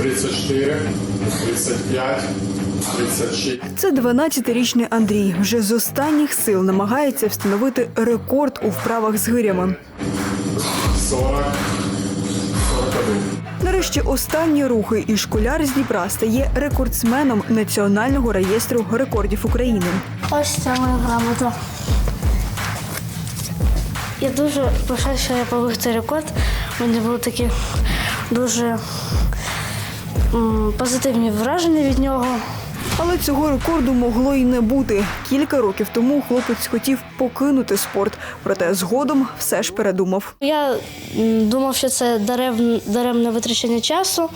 34, 35, 36. Це 12-річний Андрій. Вже з останніх сил намагається встановити рекорд у вправах з гирями. 40, 41. Нарешті останні рухи і школяр з Дніпра стає рекордсменом національного реєстру рекордів України. Ось це моя грамота. Я дуже пишаю, що я побив цей рекорд. У мене були такі дуже позитивні враження від нього. Але цього рекорду могло і не бути. Кілька років тому хлопець хотів покинути спорт, проте згодом все ж передумав. Я думав, що це дарем, даремне витрачання часу.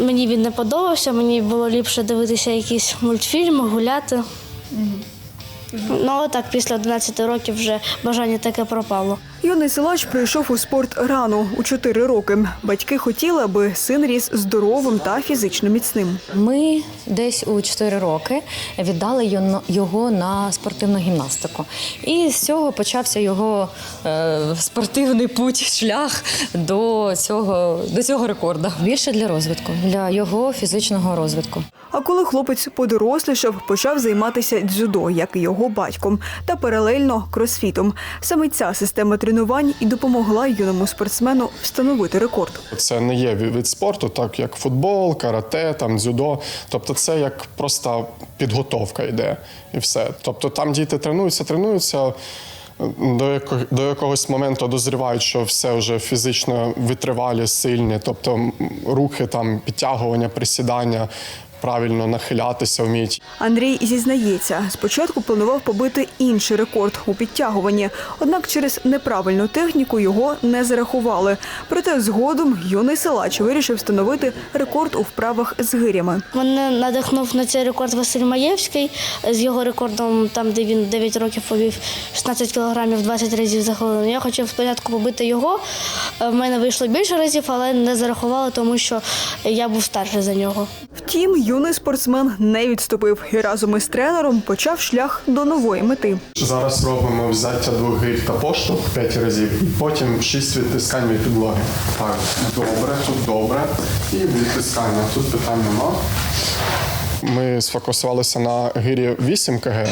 Мені він не подобався, мені було ліпше дивитися якісь мультфільми, гуляти. Ну, так, після 11 років вже бажання таке пропало. Юний силач прийшов у спорт рано у 4 роки. Батьки хотіли, аби син ріс здоровим та фізично міцним. Ми десь у 4 роки віддали його на спортивну гімнастику. І з цього почався його е, спортивний путь, шлях до цього, до цього рекорду. Більше для розвитку, для його фізичного розвитку. А коли хлопець подорослішав, почав займатися дзюдо, як і його батьком, та паралельно кросфітом. Саме ця система тренувань і допомогла юному спортсмену встановити рекорд. Це не є від спорту, так як футбол, карате, там дзюдо. Тобто це як просто підготовка йде і все. Тобто там діти тренуються, тренуються. До, до якогось моменту дозрівають, що все вже фізично витривалі, сильні, тобто рухи, там, підтягування, присідання, правильно нахилятися вміють. Андрій зізнається, спочатку планував побити інший рекорд у підтягуванні, однак через неправильну техніку його не зарахували. Проте згодом юний силач вирішив встановити рекорд у вправах з гирями. Мене надихнув на цей рекорд Василь Маєвський з його рекордом, там де він 9 років повів 16 кілограмів 20 разів за хвилину. Я хотів спочатку побити його. Е, В мене вийшло більше разів, але не зарахували, тому що я був старший за нього. Втім, юний спортсмен не відступив і разом із тренером почав шлях до нової мети. Зараз робимо взяття двох гирь та поштовх 5 разів, і потім 6 відтискань від підлоги. Так, добре, тут добре. І відтискання. Тут питань нема. Ми сфокусувалися на гирі 8 кг.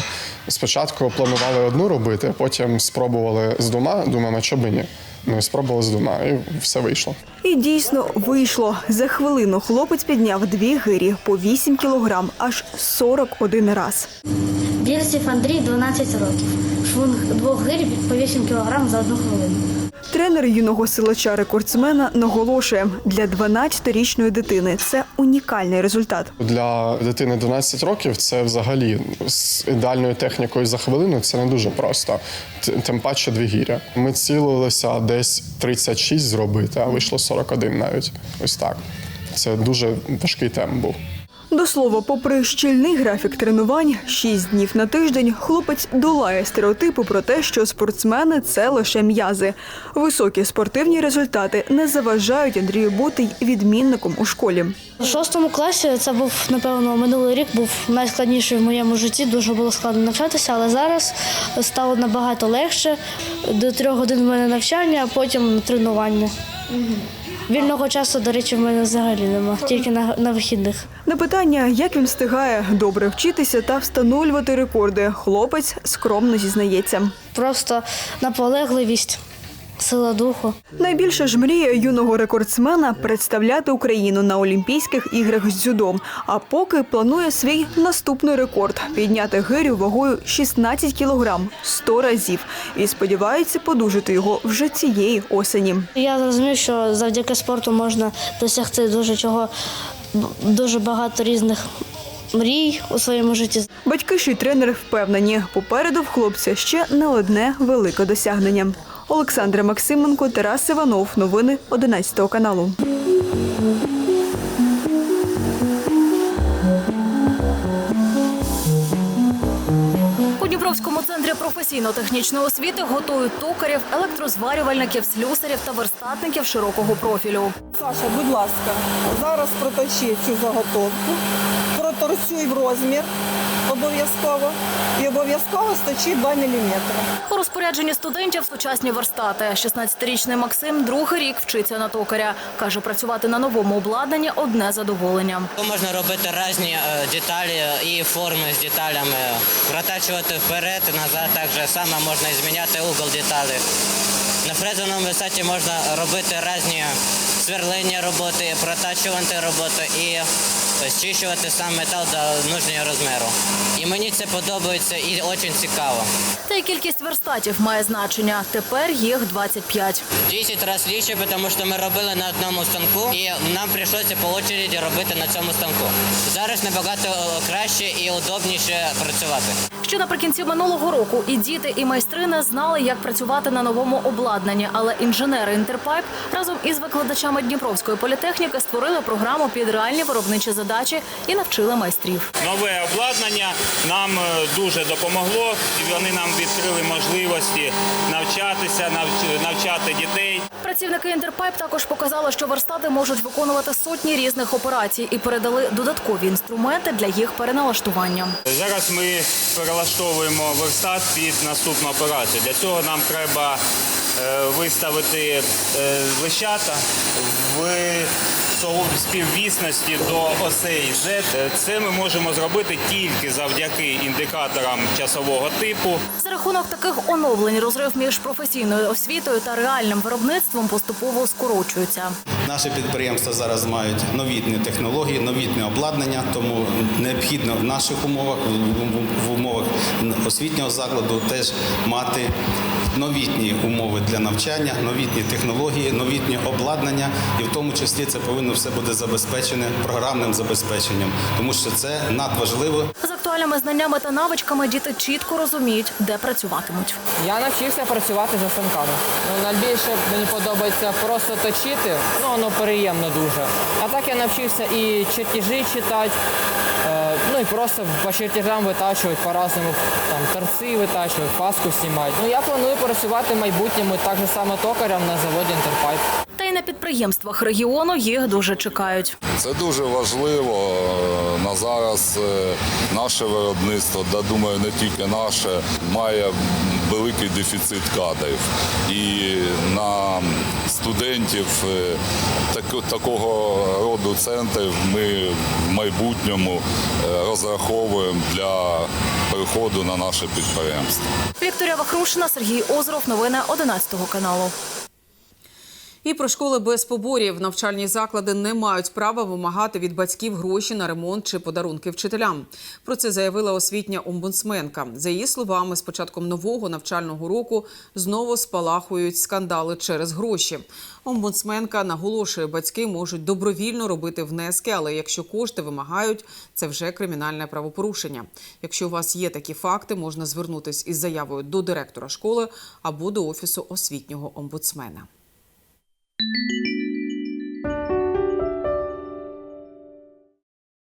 Спочатку планували одну робити, потім спробували з двома, думаємо, що би ні. Ми спробували з двома, і все вийшло. І дійсно вийшло. За хвилину хлопець підняв дві гирі по 8 кілограм, аж 41 раз. Вірсів Андрій 12 років. Швунг двох гирів по 8 кілограм за одну хвилину. Тренер юного силача рекордсмена наголошує, для 12-річної дитини це унікальний результат. Для дитини 12 років це взагалі з ідеальною технікою за хвилину це не дуже просто. Тим паче дві гіря. Ми цілилися десь 36 зробити, а вийшло 41 навіть. Ось так. Це дуже важкий темп був. До слова, попри щільний графік тренувань, 6 днів на тиждень, хлопець долає стереотипи про те, що спортсмени це лише м'язи. Високі спортивні результати не заважають Андрію бути й відмінником у школі. У шостому класі це був, напевно, минулий рік був найскладніший в моєму житті. Дуже було складно навчатися, але зараз стало набагато легше. До трьох годин в мене навчання, а потім тренування. Вільного часу, до речі, в мене взагалі нема, тільки на, на вихідних. На питання, як він встигає добре вчитися та встановлювати рекорди, хлопець скромно зізнається. Просто наполегливість, сила духу. Найбільше ж мріє юного рекордсмена представляти Україну на Олімпійських іграх з дзюдо. А поки планує свій наступний рекорд підняти гирю вагою 16 кілограм 100 разів і сподівається подужити його вже цієї осені. Я зрозумів, що завдяки спорту можна досягти дуже чого, дуже багато різних мрій у своєму житті. Батьки ж і тренери впевнені, попереду в хлопця ще не одне велике досягнення. Олександра Максименко, Тарас Іванов. Новини 11 каналу. У Дніпровському центрі професійно-технічної освіти готують токарів, електрозварювальників, слюсарів та верстатників широкого профілю. Саша, будь ласка, зараз проточи цю заготовку, проторцюй в розмір, обов'язково. І обов'язково сточи 2 мм. У розпорядженні студентів сучасні верстати. 16-річний Максим другий рік вчиться на токаря. Каже, працювати на новому обладнанні – одне задоволення. Можна робити різні е, деталі і форми з деталями, протачувати вперед і назад. Так же само можна зміняти угол деталі. На фрезерному висоті можна робити різні сверлення роботи, протачувати роботу і зчищувати сам метал до нужного розміру. І мені це подобається і дуже цікаво. Та й кількість верстатів має значення. Тепер їх 25. 10 разів лічше, тому що ми робили на одному станку, і нам прийшлося по очереді робити на цьому станку. Зараз набагато краще і удобніше працювати. Ще наприкінці минулого року і діти, і майстри не знали, як працювати на новому обладнанні. Але інженери Інтерпайп разом із викладачами Дніпровської політехніки створили програму під реальні виробничі задачі і навчили майстрів. Нове обладнання нам е, дуже допомогло, і вони нам відкрили можливості навчатися, навчати дітей. Працівники Інтерпайп також показали, що верстати можуть виконувати сотні різних операцій і передали додаткові інструменти для їх переналаштування. Зараз ми перелаштовуємо верстат під наступну операцію. Для цього нам треба е, виставити е, лищата в співвісності до осей Z. Е, Це ми можемо зробити тільки завдяки індикаторам часового типу. За рахунок таких оновлень розрив між професійною освітою та реальним виробництвом поступово скорочується. Наші підприємства зараз мають новітні технології, новітне обладнання, тому необхідно в наших умовах, в- умовах освітнього закладу, теж мати новітні умови для навчання, новітні технології, новітнє обладнання, і в тому числі це повинно все бути забезпечене програмним забезпеченням, тому що це надважливо. З актуальними знаннями та навичками діти чітко розуміють, де працюватимуть. Я навчився працювати за станками. Ну, найбільше мені подобається просто точити, ну воно приємно дуже. А так я навчився і чертежі читати, е, ну і просто по чертежам витачувати по-разному, торці витачувати, фаску знімати. Ну я планую працювати в майбутньому так же само токарем на заводі Інтерпайп. На підприємствах регіону їх дуже чекають. Це дуже важливо. Е, На зараз е, наше виробництво, да думаю, не тільки наше, має великий дефіцит кадрів. І на студентів е, такого роду центрів ми в майбутньому розраховуємо для переходу на наше підприємство. Вікторія Вахрушина, Сергій Озеров. Новини 11 каналу. І про школи без поборів навчальні заклади не мають права вимагати від батьків гроші на ремонт чи подарунки вчителям. Про це заявила освітня омбудсменка. За її словами, з початком нового навчального року знову спалахують скандали через гроші. Омбудсменка наголошує, батьки можуть добровільно робити внески, але якщо кошти вимагають, це вже кримінальне правопорушення. Якщо у вас є такі факти, можна звернутись із заявою до директора школи або до офісу освітнього омбудсмена. Música